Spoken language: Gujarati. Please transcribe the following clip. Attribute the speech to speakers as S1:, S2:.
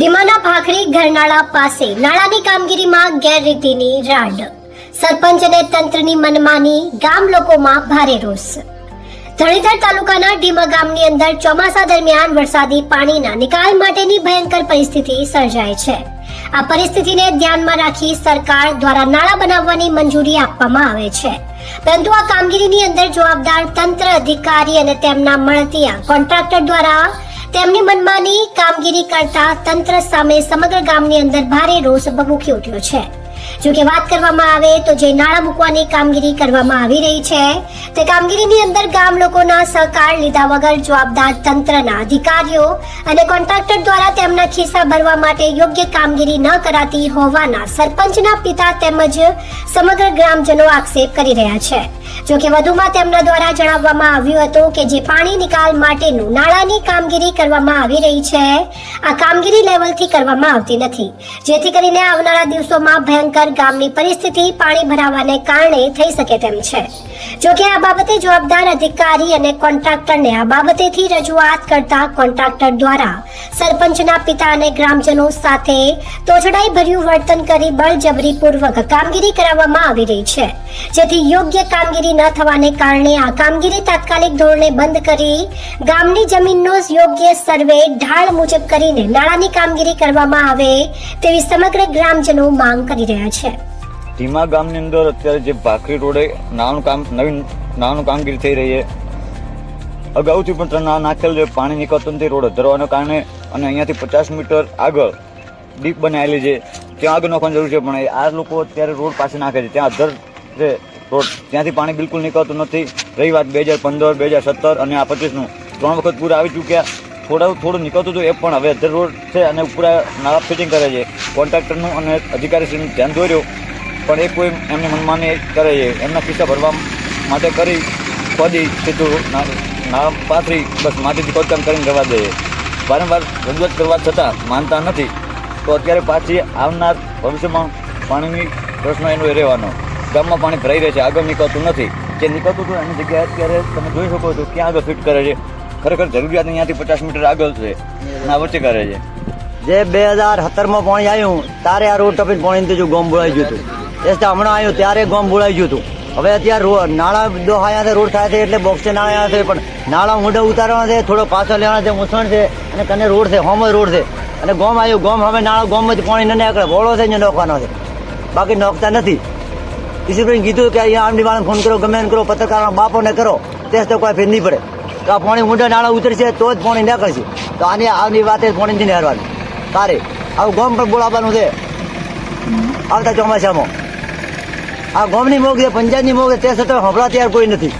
S1: દીમાના ભાખરી ઘરનાળા પાસે નાળાની કામગીરીમાં ગેરરીતિની રાડ. સરપંચ અને તંત્રની મનમાની ગામ લોકોમાં ભારે રોષ. ધણીધર તાલુકાના ડીમા ગામની અંદર ચોમાસા દરમિયાન વરસાદી પાણીના નિકાલ માટેની ભયંકર પરિસ્થિતિ સર્જાય છે. આ પરિસ્થિતિને ધ્યાનમાં રાખી સરકાર દ્વારા નાળા બનાવવાની મંજૂરી આપવામાં આવે છે. પરંતુ આ કામગીરીની અંદર જવાબદાર તંત્ર, અધિકારી અને તેમના મળતિયા કોન્ટ્રાક્ટર દ્વારા તેમની મનમાની કામગીરી કરતા તંત્ર સામે સમગ્ર ગામની અંદર ભારે રોષ ભભૂકી ઉઠ્યો છે. જો કે વાત કરવામાં આવે તો જે નાણાં મૂકવાની કામગીરી કરવામાં આવી રહી છે, તે કામગીરીની અંદર ગામ લોકોના સહકાર લીધા વગર જવાબદાર તંત્રના અધિકારીઓ અને કોન્ટ્રાક્ટર દ્વારા તેમના ખિસ્સા ભરવા માટે યોગ્ય કામગીરી ન કરાતી હોવાના સરપંચના પિતા તેમજ સમગ્ર ગ્રામજનો આક્ષેપ કરી રહ્યા છે. જો કે વધુમાં તેમના દ્વારા જણાવવામાં આવ્યું હતું કે જે પાણી નિકાલ માટેનું નાળાની કામગીરી કરવામાં આવી રહી છે, આ કામગીરી લેવલથી કરવામાં આવતી નથી. જેથી કરીને આવનારા દિવસોમાં ભયંકર ગામની પરિસ્થિતિ પાણી ભરાવાને કારણે થઈ શકે તેમ છે. જો કે આ બાબતે જવાબદાર અધિકારી અને કોન્ટ્રાક્ટરને આ બાબતેથી રજૂઆત કરતા કોન્ટ્રાક્ટર દ્વારા સરપંચના પિતા અને ગ્રામજનો સાથે તોછડાઈ ભર્યું વર્તન કરી બળજબરીપૂર્વક કામગીરી કરાવવામાં આવી રહી છે. જેથી યોગ્ય કામગીરી ન થવાને કારણે આ કામગીરી તાત્કાલિક ધોરણે બંધ કરી ગામની જમીનનો યોગ્ય સર્વે ઢાળ મુજબ કરીને નાળાની કામગીરી કરવામાં આવે તેવી સમગ્ર ગ્રામજનો માંગ કરી રહ્યા છે.
S2: ધીમા ગામની અંદર અત્યારે જે ભાખરી રોડે નાનું કામ, નવીન નાનું કામગીરી થઈ રહી છે. અગાઉથી પણ નાળા નાખેલ છે, પાણી નીકળતું નથી, રોડ અધરવાને કારણે અને અહીંયાથી પચાસ મીટર આગળ ડીપ બનાવેલી છે. ત્યાં આગળ નાખવાની જરૂર છે, પણ આ લોકો અત્યારે રોડ પાસે નાખે છે. ત્યાં અધર છે, રોડ ત્યાંથી પાણી બિલકુલ નીકળતું નથી. રહી વાત બે હજાર પંદર, બે હજાર સત્તર અને આ પચીસનું. ત્રણ વખત પૂરા આવી ચૂક્યા. થોડા થોડું નીકળતું હતું એ પણ હવે અધર રોડ છે અને પૂરા નાળા ફિટિંગ કરે છે. કોન્ટ્રાક્ટરનું અને અધિકારીશ્રીનું ધ્યાન દોર્યું. પણ એ કોઈ એમની મનમાની કરે છે એમના ખિસ્સા ભરવા માટે કરી ખોદી સીધું ના- પાથરી, બસ માટીથી ખોદકામ કરીને રહેવા દઈએ વારંવાર રજૂઆત કરવા છતાં માનતા નથી. તો અત્યારે પાછી આવનાર ભવિષ્યમાં પાણીની પ્રશ્ન એનો રહેવાનો. ગામમાં પાણી ભરાઈ રહે છે, આગળ નીકળતું નથી. જે નીકળતું હતું એની જગ્યાએ અત્યારે તમે જોઈ શકો છો ક્યાં આગળ ફિટ કરે છે. ખરેખર જરૂરિયાત અહીંયાથી પચાસ મીટર આગળ છે અને વચ્ચે કરે છે.
S3: જે બે હજાર સત્તરમાં પાણી આવ્યું, તારે આ રોડ ટપીને પાણી ગોમ બોલાઈ ગયું હતું. એ હમણાં આવ્યું, ત્યારે ગોમ બોલાઈ ગયું હતું. હવે અત્યારે નાળા દોહાયા છે, રોડ થાય છે એટલે બોક્સે નાળા છે, પણ નાળા ઊંડા ઉતારવાના છે, થોડો પાછો લેવાના છે મૂસણ છે, અને કને રોડ છે હોમ રોડ છે. અને ગોમ આવ્યું, ગોમ હવે નાળા જ પાણી ન નીકળે વોળો છે, ને નોખવાનો છે. બાકી નોખતા નથી. ઈશ્વરભાઈ કીધું કે અહીંયા આમની વાળાને ફોન કરો, ગમે કરો બાપો બાપોને કરો, તે તો કોઈ ફેર નહીં પડે. તો આ પાણી ઊંડા નાળા ઉતરશે, તો જ પાણી નીકળશે. તો આની આવની વાતે પાણી નથી હારવાની તારે, આવું ગોમ પર બોલાવવાનું છે. આવતા ચોમાસામાં. આ ગોમની મોગ છે પંજાબની મોગ છે તે છતાં હંભળાતી યાર કોઈ નથી.